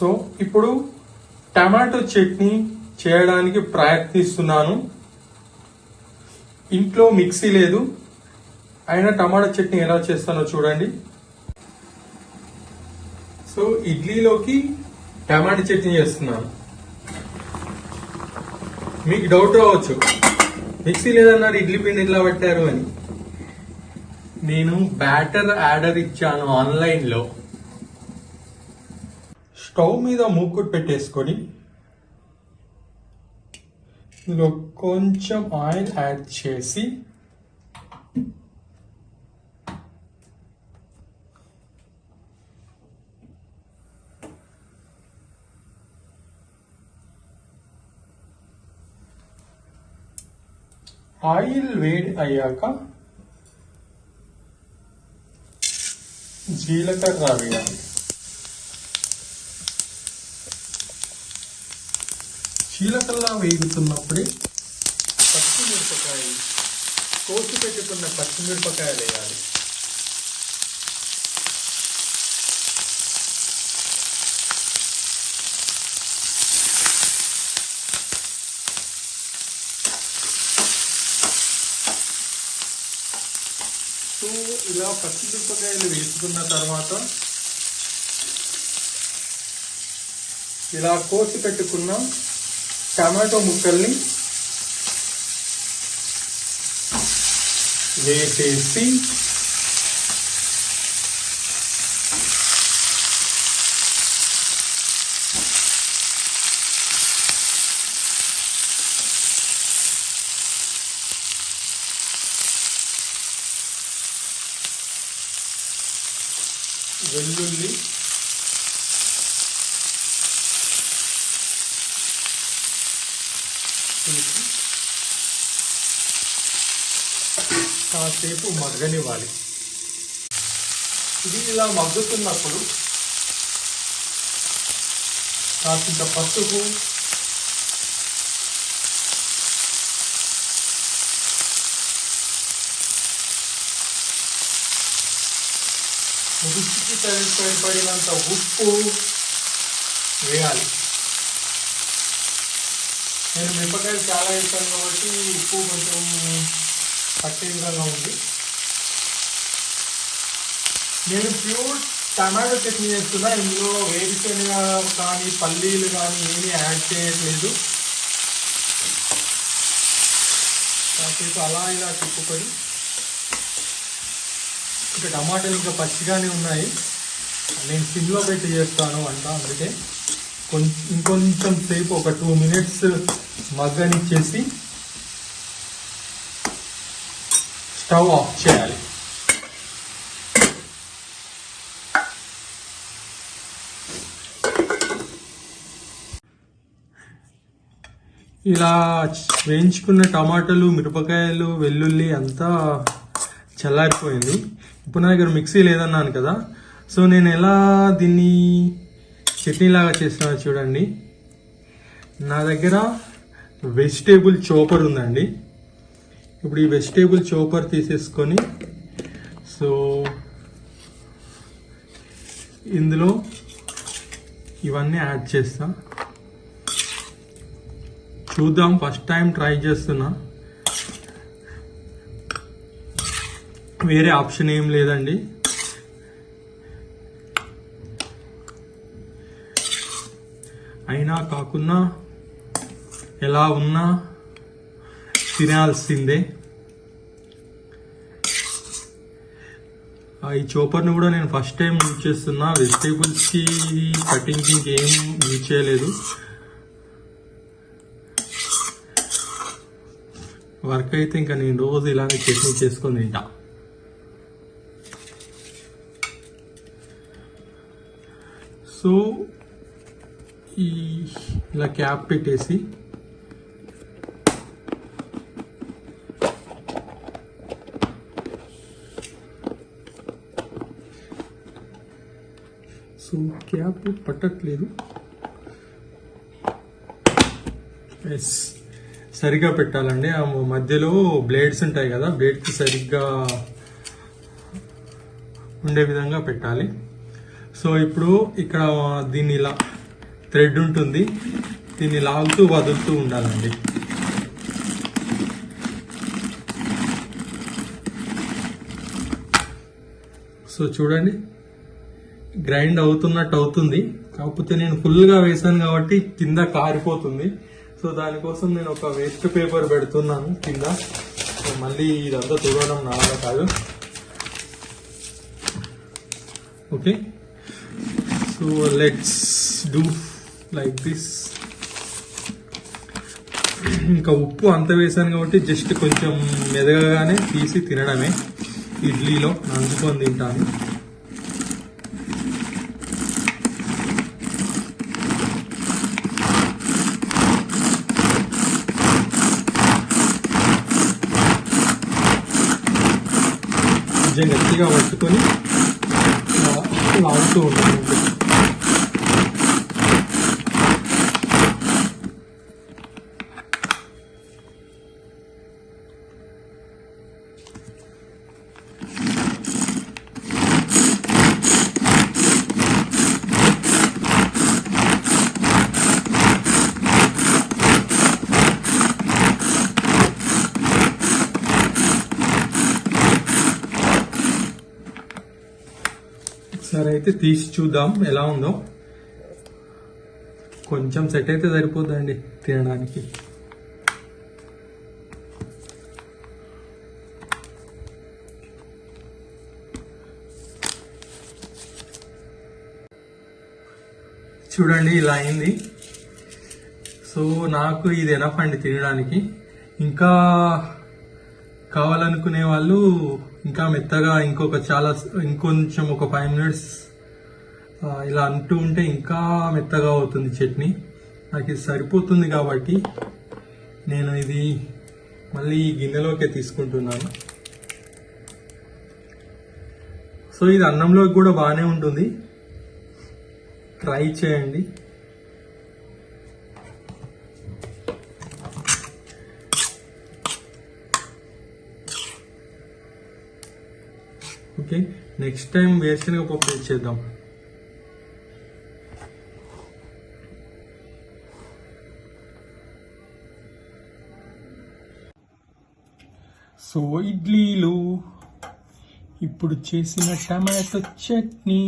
So ఇప్పుడు tomato chutney చేయడానికి ప్రయత్నిస్తున్నాను. ఇంట్లో మిక్సీ లేదు. అయినా టమాటో చట్నీ ఎలా చేస్తానో చూడండి. సో ఇడ్లీలోకి టమాటా చట్నీ చేస్తున్నాను. మీకు డౌట్ రావచ్చు. మిక్సీ లేదన్నారు ఇడ్లీ పిండి ఎట్లా పట్టారు అని. నేను బ్యాటర్ ఆర్డర్ ఇచ్చాను ఆన్లైన్లో. స్టవ్ మీద మూకుడు పెట్టేసుకొని ఇందులో కొంచెం ఆయిల్ యాడ్ చేసి ఆయిల్ వేడి అయ్యాక జీలకర్ర వేయాలి. చీలకల్లా వేగుతున్నప్పుడే పచ్చిమిరపకాయ కోసి పెట్టుకున్న పచ్చిమిరపకాయలు వేయాలి. సో ఇలా పచ్చిమిరపకాయలు వేసుకున్న తర్వాత ఇలా కోసి పెట్టుకున్న. టమాటో ముక్కల్ని వేసేసి వెల్లుల్లి వేసి కాసేపు మగ్గనివ్వాలి. ఇది ఇలా మగ్గుతున్నప్పుడు కాసింత పసుపు రుచికి సరిపడినంత ఉప్పు వేయాలి. నేను మిరపకాయలు చాలా వేస్తాను కాబట్టి ఉప్పు కొంచెం పట్టే విధంగా ఉంది. నేను ప్యూర్ టమాటో చట్నీ చేస్తున్నా. ఇందులో వేరుశనగ కానీ పల్లీలు కానీ ఏమీ యాడ్ చేయట్లేదు. కాసేపు అలా ఇలా తిప్పుకొని ఇంకా టమాటాలు ఇంకా పచ్చిగానే ఉన్నాయి. నేను సిమ్లో పెట్టి చేస్తాను వంట అందుకే. కొంచెం ఇంకొంచెం సేపు ఒక టూ మినిట్స్ మగ్గనిచ్చేసి స్టవ్ ఆఫ్ చేయాలి. ఇలా వేయించుకున్న టమాటాలు మిరపకాయలు వెల్లుల్లి అంతా చల్లారిపోయింది. ఇప్పుడు నా దగ్గర మిక్సీ లేదన్నాను కదా. సో నేను ఎలా దీన్ని చట్నీలాగా చేస్తున్నా చూడండి. నా దగ్గర వెజిటేబుల్ చోపర్ ఉందండి. ఇప్పుడు ఈ వెజిటేబుల్ చోపర్ తీసేసుకొని సో ఇందులో ఇవన్నీ యాడ్ చేస్తా. చూద్దాం ఫస్ట్ టైం ట్రై చేస్తున్నా. వేరే ఆప్షన్ ఏం లేదండి. అయినా కాకుండా ఎలా ఉన్నా తినాల్సిందే. ఆ, ఈ చోపర్ని కూడా నేను ఫస్ట్ టైం యూజ్ చేస్తున్నా. వెజిటేబుల్స్కి కటింగ్కి ఇంకేం యూజ్ చేయలేదు. వర్క్ అయితే ఇంకా నేను రోజు ఇలానే చట్నీ చేసుకొని తింటా. సో ఈ ఇలా క్యాప్ పెట్టేసి క్యాప్ పట్టట్లేదు. ఎస్ సరిగ్గా పెట్టాలండి. ఆ మధ్యలో బ్లేడ్స్ ఉంటాయి కదా బ్లేడ్కి సరిగ్గా ఉండే విధంగా పెట్టాలి. సో ఇప్పుడు ఇక్కడ దీన్ని ఇలా థ్రెడ్ ఉంటుంది. దీన్ని లాగుతూ వదులుతూ ఉండాలండి. సో చూడండి. గ్రైండ్ అవుతున్నట్టు అవుతుంది. కాకపోతే నేను ఫుల్గా వేసాను కాబట్టి కింద కారిపోతుంది. సో దానికోసం నేను ఒక వేస్ట్ పేపర్ పెడుతున్నాను కింద. సో మళ్ళీ ఇదంతా చూడడం నా కాదు. Okay. So let's do like this. ఇంకా ఉప్పు అంత వేసాను కాబట్టి జస్ట్ కొంచెం మెదగగానే తీసి తినడమే. ఇడ్లీలో నంచుకొని తింటాను. కొంచెం గట్టిగా పట్టుకొని ఇలా లాగుతూ ఉంటాను ఒకసారి అయితే తీసి చూద్దాం ఎలా ఉందో. కొంచెం సెట్ అయితే సరిపోద్దండి తినడానికి. చూడండి ఇలా అయింది. సో నాకు ఇది ఎనఫ్ అండి తినడానికి. ఇంకా కావాలనుకునే వాళ్ళు ఇంకా మెత్తగా ఇంకొక చాలా ఇంకొంచెం ఒక ఫైవ్ మినిట్స్ ఇలా అంటూ ఉంటే ఇంకా మెత్తగా అవుతుంది చట్నీ. నాకు ఇది సరిపోతుంది కాబట్టి నేను ఇది మళ్ళీ గిన్నెలోకి గిన్నెలోకే తీసుకుంటున్నాను. సో ఇది అన్నంలోకి కూడా బాగానే ఉంటుంది. ట్రై చేయండి. ఓకే నెక్స్ట్ టైం వేరుశనగ పప్పు చేద్దాం. సో ఇడ్లీలు ఇప్పుడు చేసిన టమాటో చట్నీ.